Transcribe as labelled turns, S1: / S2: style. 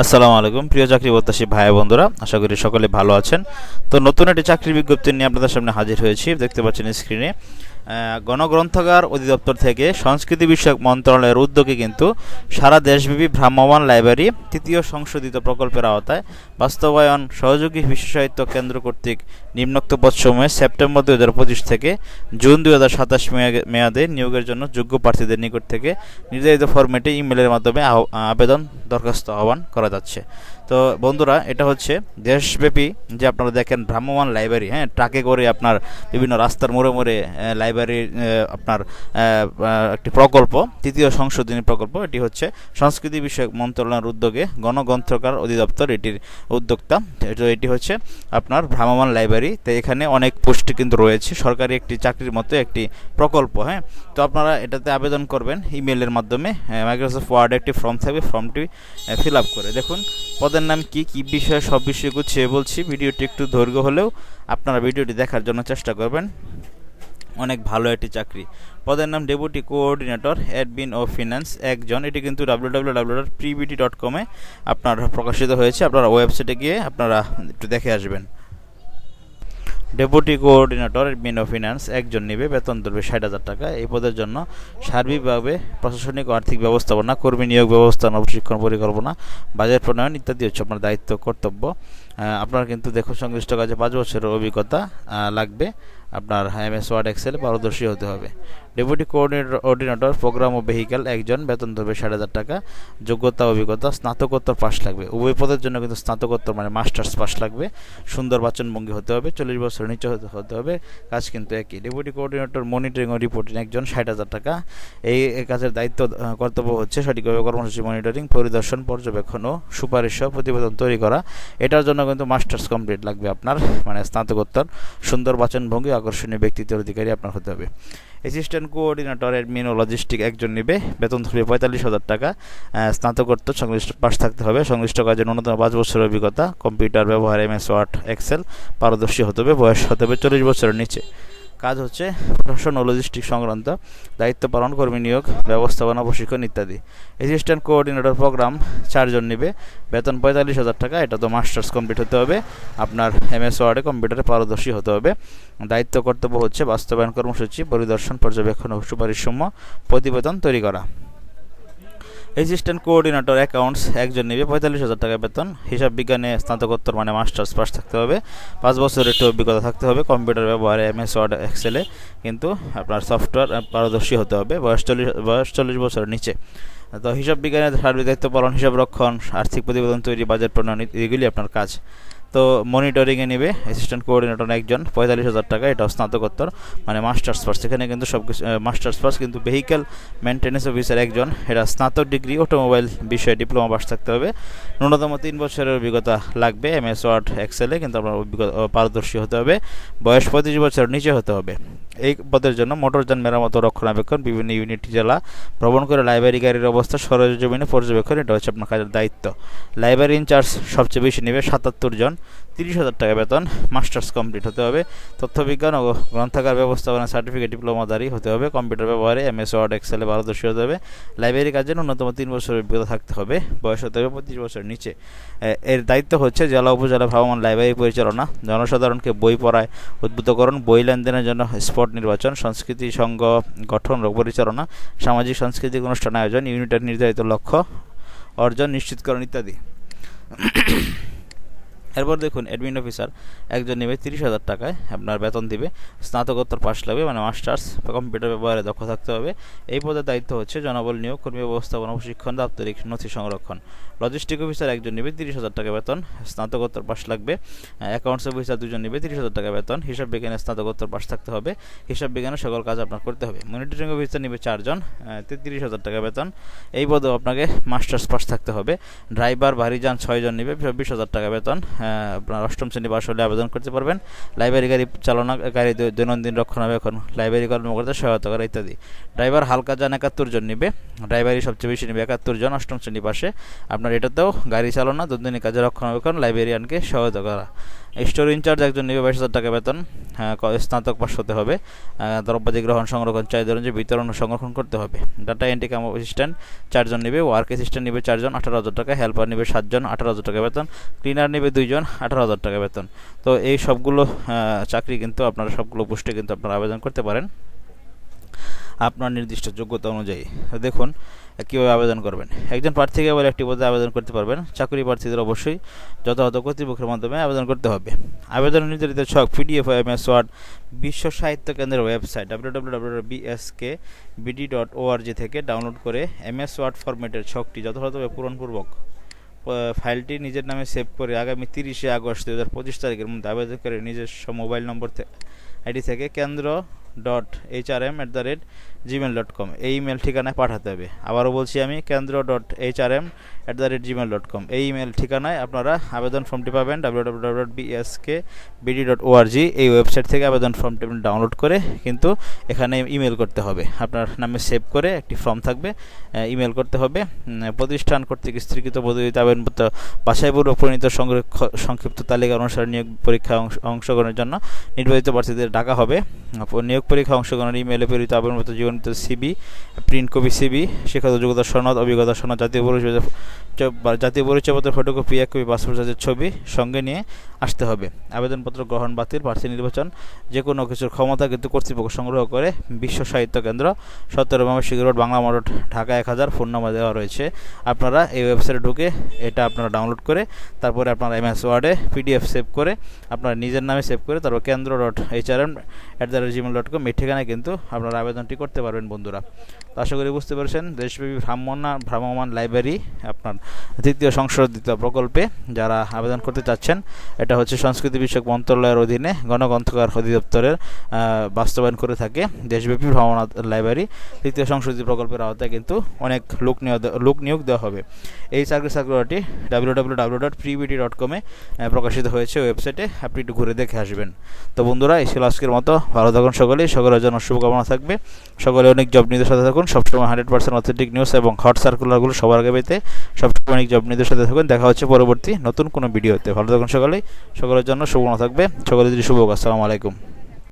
S1: আসসালামু আলাইকুম। প্রিয় চাকরি প্রত্যাশী ভাই বন্ধুরা, আশা করি সকলে ভালো আছেন। তো নতুন একটি চাকরির বিজ্ঞপ্তি নিয়ে আপনাদের সামনে হাজির হয়েছি, দেখতে পাচ্ছেন স্ক্রিনে। গণগ্রন্থাগার অধিদপ্তর থেকে সংস্কৃতি বিষয়ক মন্ত্রণালয়ের উদ্যোগে কিন্তু সারা দেশব্যাপী ভ্রাম্যমান লাইব্রেরি, তৃতীয় সংশোধিত প্রকল্পের আওতায় বাস্তবায়ন, সহযোগী বিশ্ব সাহিত্য কেন্দ্র কর্তৃক নিম্নোক্ত পদসমূহে সেপ্টেম্বর দুই হাজার পঁচিশ থেকে জুন দুই হাজার সাতাশ মেয়াদে নিয়োগের জন্য যোগ্য প্রার্থীদের নিকট থেকে নির্ধারিত ফরম্যাটে ইমেলের মাধ্যমে আবেদন দরখাস্ত আহ্বান করা যাচ্ছে। তো বন্ধুরা, এটা হচ্ছে দেশব্যাপী যে আপনারা দেখেন ভ্রাম্যমান লাইব্রেরি হ্যাঁ? ট্রাকে করে আপনার বিভিন্ন রাস্তার মোড়ে মোড়ে লাইব্রেরির আপনার একটি প্রকল্প, তৃতীয় সংশোধনী প্রকল্প। এটি হচ্ছে সংস্কৃতি বিষয়ক মন্ত্রণালয়ের উদ্যোগে গণগ্রন্থকার অধিদপ্তর, এটির উদ্যোক্তা। তো এটি হচ্ছে আপনার ভ্রাম্যমাণ লাইব্রেরি তো এখানে অনেক পোস্ট কিন্তু রয়েছে। সরকারি একটি চাকরির মতো একটি প্রকল্প হ্যাঁ? তো আপনারা এটাতে আবেদন করবেন ইমেলের মাধ্যমে। মাইক্রোসফট ওয়ার্ডে একটি ফর্ম থাকবে। ফর্মটি ফিল আপ করে। দেখুন, পদের নাম কি কি বিষয়ে, সব বিষয় গুছিয়ে বলছি। ভিডিওটি একটু দৈর্ঘ্য হলেও আপনারা ভিডিওটি দেখার জন্য চেষ্টা করবেন। অনেক ভালো একটি চাকরি। পদের নাম ডেপুটি কোঅর্ডিনেটর, অ্যাডমিন ও ফিন্যান্স একজন। এটি কিন্তু ডাব্লিউ ডাব্লিউ ডাব্লিউ ডট প্রিবিটি ডট কমে আপনার প্রকাশিত হয়েছে। আপনারা ওয়েবসাইটে গিয়ে আপনারা একটু দেখে আসবেন। ডেপুটি কোঅর্ডিনেটর ও ফিন্যান্স একজন নেবে বেতন ধরবে ষাট হাজার টাকা। এই পদের জন্য সার্বিকভাবে প্রশাসনিক ও আর্থিক ব্যবস্থাপনা, কর্মী নিয়োগ ব্যবস্থাপনা ও প্রশিক্ষণ পরিকল্পনা, বাজেট প্রণয়ন ইত্যাদি হচ্ছে আপনার দায়িত্ব, কর্তব্য। আপনার কিন্তু দেখুন সংশ্লিষ্ট কাজে পাঁচ বছরের অভিজ্ঞতা লাগবে। আপনার এম এস ওয়ার্ড এক্সেল পারদর্শী হতে হবে। ডেপুটি কোঅর্ডিনেটর অর্ডিনেটর প্রোগ্রাম ও ভেহিক্যাল একজন, বেতন ধরবে ষাট হাজার টাকা, যোগ্যতা, অভিজ্ঞতা, স্নাতকোত্তর পাশ লাগবে। উভয় পদের জন্য কিন্তু স্নাতকোত্তর মানে মাস্টার্স পাস লাগবে। সুন্দর বাচনভঙ্গি হতে হবে, চল্লিশ বছরের নিচে হতে হবে, কাজ কিন্তু একই। ডেপুটি কোঅর্ডিনেটর মনিটরিং ও রিপোর্টিং একজন, ষাট হাজার টাকা। এই এই কাজের দায়িত্ব কর্তব্য হচ্ছে সঠিকভাবে কর্মসূচি মনিটরিং পরিদর্শন, পর্যবেক্ষণ ও সুপারিশ প্রতিবেদন তৈরি করা। এটার জন্য কিন্তু মাস্টার্স কমপ্লিট লাগবে আপনার মানে স্নাতকোত্তর। সুন্দর বাচনভঙ্গি, আকর্ষণীয় ব্যক্তিত্বের অধিকারী আপনার হতে হবে। অ্যাসিস্ট্যান্ট কোঅর্ডিনেটর অ্যাডমিন ও লজিস্টিক একজন নেবে। বেতন থাকবে পঁয়তাল্লিশ হাজার টাকা। স্নাতকোত্তর, সংশ্লিষ্ট পাশ থাকতে হবে। সংশ্লিষ্ট কাজে ন্যূনতম পাঁচ বছরের অভিজ্ঞতা। কম্পিউটার ব্যবহার এম এস ওয়ার্ড এক্সেল পারদর্শী হতে হবে। বয়স হতে হবে চল্লিশ বছরের নিচে। কাজ হচ্ছে প্রশাসন ও লজিস্টিক সংক্রান্ত, দায়িত্ব পালন, কর্মী নিয়োগ, ব্যবস্থাপনা, প্রশিক্ষণ ইত্যাদি। অ্যাসিস্ট্যান্ট কোঅর্ডিনেটর প্রোগ্রাম চারজন নেবে, বেতন পঁয়তাল্লিশ হাজার টাকা, এটা তো মাস্টার্স কমপ্লিট হতে হবে, আপনার এম এস ওয়ার্ডে কম্পিউটারে পারদর্শী হতে হবে। দায়িত্ব কর্তব্য হচ্ছে বাস্তবায়ন কর্মসূচি, পরিদর্শন, পর্যবেক্ষণ ও সুপারিশসমূহ প্রতিবেদন তৈরি করা। অ্যাসিস্ট্যান্ট কোঅর্ডিনেটর অ্যাকাউন্টস একজন নেবে, পঁয়তাল্লিশ হাজার টাকা বেতন। হিসাব বিজ্ঞানে স্নাতকোত্তর মানে মাস্টার্স পাস থাকতে হবে। পাঁচ বছরের একটু অভিজ্ঞতা থাকতে হবে কম্পিউটার ব্যবহারে এমএস ওয়ার্ড এক্সেলে কিন্তু আপনার সফটওয়্যার পারদর্শী হতে হবে, বয়স চল্লিশ বয়স চল্লিশ বছরের নিচে। তো হিসাব বিজ্ঞানের সার্বিক দায়িত্ব পালন, হিসাব রক্ষণ, আর্থিক প্রতিবেদন তৈরি, বাজেট প্রণয়ন এগুলি আপনার কাজ। তো মনিটরিংয়ে নেবে অ্যাসিস্ট্যান্ট কোঅর্ডিনেটর একজন, পঁয়তাল্লিশ হাজার টাকা এটাও স্নাতকোত্তর মানে মাস্টার্স পাস এখানে কিন্তু সব কিছু মাস্টার্স পাস কিন্তু ভেহিক্যাল মেনটেন্যান্স অফিসার একজন, এটা স্নাতক ডিগ্রি অটোমোবাইল বিষয়ে ডিপ্লোমা পাস থাকতে হবে। ন্যূনতম তিন বছরের অভিজ্ঞতা লাগবে এম এস ওয়ার্ড এক্সেলে কিন্তু আপনার অভিজ্ঞতা পারদর্শী হতে হবে। বয়স পঁয়ত্রিশ বছর, নিচে হতে হবে। এই পদের জন্য মোটরযান মেরামত রক্ষণাবেক্ষণ, বিভিন্ন ইউনিট জেলা, ভ্রমণ করে লাইব্রেরি গাড়ির অবস্থা, সরজমিনে পর্যবেক্ষণ, এটা হচ্ছে আপনার কাজের দায়িত্ব। লাইব্রেরি ইনচার্জ সবচেয়ে বেশি নেবে সাতাত্তর জন। তিরিশ হাজার টাকা বেতন, মাস্টার্স কমপ্লিট হতে হবে, তথ্যবিজ্ঞান ও গ্রন্থাগার ব্যবস্থাপনা সার্টিফিকেট ডিপ্লোমাদারি হতে হবে, কম্পিউটার ব্যবহারে এম এস ওয়ার্ড, এক্সেলে পারদর্শী হতে হবে লাইব্রেরি কাজে ন্যূনতম তিন বছরের অভিজ্ঞতা থাকতে হবে, বয়স হতে হবে পঁচিশ বছরের নিচে। এর দায়িত্ব হচ্ছে জেলা, উপজেলা ভ্রাম্যমাণ লাইব্রেরি পরিচালনা, জনসাধারণকে বই পড়ায় উদ্বুদ্ধকরণ, বই লেনদেনের জন্য স্পট নির্বাচন, সংস্কৃতি সংঘ গঠন ও পরিচালনা, সামাজিক সাংস্কৃতিক অনুষ্ঠান আয়োজন, ইউনিটের নির্ধারিত লক্ষ্য অর্জন নিশ্চিতকরণ ইত্যাদি। এরপর দেখুন অ্যাডমিন অফিসার একজন নেবে তিরিশ হাজার টাকায়, আপনার বেতন দিবে, স্নাতকোত্তর পাশ লাগবে মানে মাস্টার্স বা কম্পিউটার ব্যবহারে দক্ষ থাকতে হবে। এই পদের দায়িত্ব হচ্ছে জনবল নিয়োগ, কর্মী ব্যবস্থাপনা, প্রশিক্ষণ, দাপ্তরিক নথি সংরক্ষণ। লজিস্টিক অফিসার একজন নেবে তিরিশ হাজার টাকা বেতন, স্নাতকোত্তর পাশ লাগবে। অ্যাকাউন্টস অফিসার দুজন নেবে তিরিশ হাজার টাকা বেতন, হিসাব বিজ্ঞানে স্নাতকোত্তর পাশ থাকতে হবে। হিসাব বিজ্ঞানে সকল কাজ আপনার করতে হবে। মনিটরিং অফিসার নেবে চারজন তেত্রিশ হাজার টাকা বেতন। এই পদেও আপনাকে মাস্টার্স পাস থাকতে হবে। ড্রাইভার ভারী যান ছয়জন নেবে, চব্বিশ হাজার টাকা বেতন। আপনার অষ্টম শ্রেণি পাশ হলে আবেদন করতে পারবেন। লাইব্রেরি গাড়ি চালনা গাড়ি দৈনন্দিন রক্ষণাবেক্ষণ লাইব্রেরি কর্মকর্তা সহায়তা করা ইত্যাদি। ড্রাইভার হালকা যান একাত্তর জন নেবে। ড্রাইভারই সবচেয়ে বেশি নেবে একাত্তর জন অষ্টম শ্রেণি পাশে। আপনার এটাতেও গাড়ি চালনা দৈনন্দিন কাজে রক্ষণাবেক্ষণ লাইব্রেরিয়ানকে সহায়তা করা। স্টোর ইনচার্জ একজন নেবে বাইশ হাজার টাকা বেতন। হ্যাঁ, স্নাতক পাশ হতে হবে। দ্রব্যাদি গ্রহণ সংরক্ষণ, চাহিদা অনুযায়ী বিতরণ সংরক্ষণ করতে হবে। ডাটা এন্ট্রি কাম অ্যাসিস্ট্যান্ট চারজন নেবে ওয়ার্ক অ্যাসিস্ট্যান্ট নেবে চারজন, আঠারো হাজার টাকা হেল্পার নেবে সাতজন, আঠারো হাজার টাকা বেতন ক্লিনার নেবে দুইজন, আঠারো হাজার টাকা বেতন। তো এই সবগুলো চাকরি কিন্তু আপনারা সবগুলো পোস্টে কিন্তু আপনারা আবেদন করতে পারেন। আপনার নির্দিষ্ট যোগ্যতা অনুযায়ী। দেখুন কীভাবে আবেদন করবেন? একজন প্রার্থী কেবল একটি পদে আবেদন করতে পারবেন। চাকরি প্রার্থীদের অবশ্যই যথাযথ কর্তৃপক্ষের মাধ্যমে আবেদন করতে হবে। আবেদন নির্ধারিত ছক পিডিএফ এম এস ওয়ার্ড, বিশ্ব সাহিত্য কেন্দ্রের website W W W BSK BD dot ORG থেকে ডাউনলোড করে এম এস ওয়ার্ড ফরম্যাটের ছকটি যথাযথভাবে পূরণপূর্বক ফাইলটি নিজের নামে সেভ করে আগামী তিরিশে আগস্ট দু হাজার পঁচিশ তারিখের মধ্যে আবেদন করে নিজস্ব মোবাইল নম্বর আইডি থেকে কেন্দ্র dot H R M at the rate Gmail dot com এই ইমেল ঠিকানায় পাঠাতে হবে। আবারও বলছি আমি, কেন্দ্র dot H R M at the rate Gmail dot com এই ইমেল ঠিকানায় আপনারা আবেদন ফর্মটি পাবেন W W W dot BSK BD dot ORG এই ওয়েবসাইট থেকে আবেদন ফর্মটি আপনি ডাউনলোড করে কিন্তু এখানে ইমেল করতে হবে। আপনার নামে সেভ করে একটি ফর্ম থাকবে ইমেল করতে হবে। প্রতিষ্ঠান কর্তৃক স্থিরকৃত পদ্ধতিতে আবেদনপত্র বাছাইপূর্ব প্রণীত সংক্ষিপ্ত তালিকা অনুসারে নিয়োগ পরীক্ষা অংশ- অংশগ্রহণের জন্য নির্বাচিত প্রার্থীদের ডাকা হবে। নিয়োগ পরীক্ষা অংশগ্রহণের ইমেলে প্রেরিত আবেদনপত্র জীবনপত্র সিবি প্রিন্ট কপি সিবি শিক্ষাগত যোগ্যতা সনদ, অভিজ্ঞতা সনদ, জাতীয় পরিচয় জাতীয় পরিচয়পত্রের ফটোকপি এক কপি পাসপোর্ট সাইজের ছবি সঙ্গে নিয়ে আসতে হবে। আবেদনপত্র গ্রহণ বাতিল, প্রার্থী নির্বাচন যে কোনো কিছুর ক্ষমতা কিন্তু কর্তৃপক্ষ সংগ্রহ করে বিশ্ব সাহিত্য কেন্দ্র, সতেরো ময়মনসিংহ রোড, বাংলা মোটর ঢাকা এক হাজার, ফোন নাম্বার দেওয়া রয়েছে। আপনারা এই ওয়েবসাইটে ঢুকে এটা আপনারা ডাউনলোড করে, তারপরে আপনারা এমএস ওয়ার্ডে পিডিএফ সেভ করে, আপনারা নিজের নামে সেভ করে, তারপর কেন্দ্র dot H R M at the Gmail dot com এই ঠিকানায় কিন্তু আপনারা আবেদনটি করতে পারবেন বন্ধুরা। তো আশা করি বুঝতে পেরেছেন। দেশব্যাপী ভ্রাম্যমাণ ভ্রাম্যমান লাইব্রেরি আপনার তৃতীয় সংশোধিত প্রকল্পে যারা আবেদন করতে চাচ্ছেন, এটা হচ্ছে সংস্কৃতি বিষয়ক মন্ত্রণালয়ের অধীনে গণগ্রন্থকার অধিদপ্তরের বাস্তবায়ন করে থাকে দেশব্যাপী ভ্রমণ লাইব্রেরি। তৃতীয় সংশোধিত প্রকল্পের আওতায় কিন্তু অনেক লোক নিয়োগ লোক নিয়োগ দেওয়া হবে। এই চাকরি সার্কুলারটি ডাব্লিউ ডাব্লিউ ডট প্রিবিডি ডট কমে প্রকাশিত হয়েছে ওয়েবসাইটে। আপনি একটু ঘুরে দেখে আসবেন। তো বন্ধুরা, এই ছিল আজকের মতো। ভালো থাকুন সকলেই। সকলের জন্য শুভকামনা থাকবে। সকলে অনেক জব নিউজের সাথে থাকুন। সবসময় হান্ড্রেড পার্সেন্ট অথেন্টিক নিউজ এবং হট সার্কুলারগুলো সবার আগে পেতে সবসময় অনেক জব নিউজের সাথে থাকুন। দেখা হচ্ছে পরবর্তী নতুন কোনো ভিডিওতে ভালো থাকুন সকালে। সকলের জন্য শুভ থাকবে। সকলের যদি শুভ। আসসালামু আলাইকুম।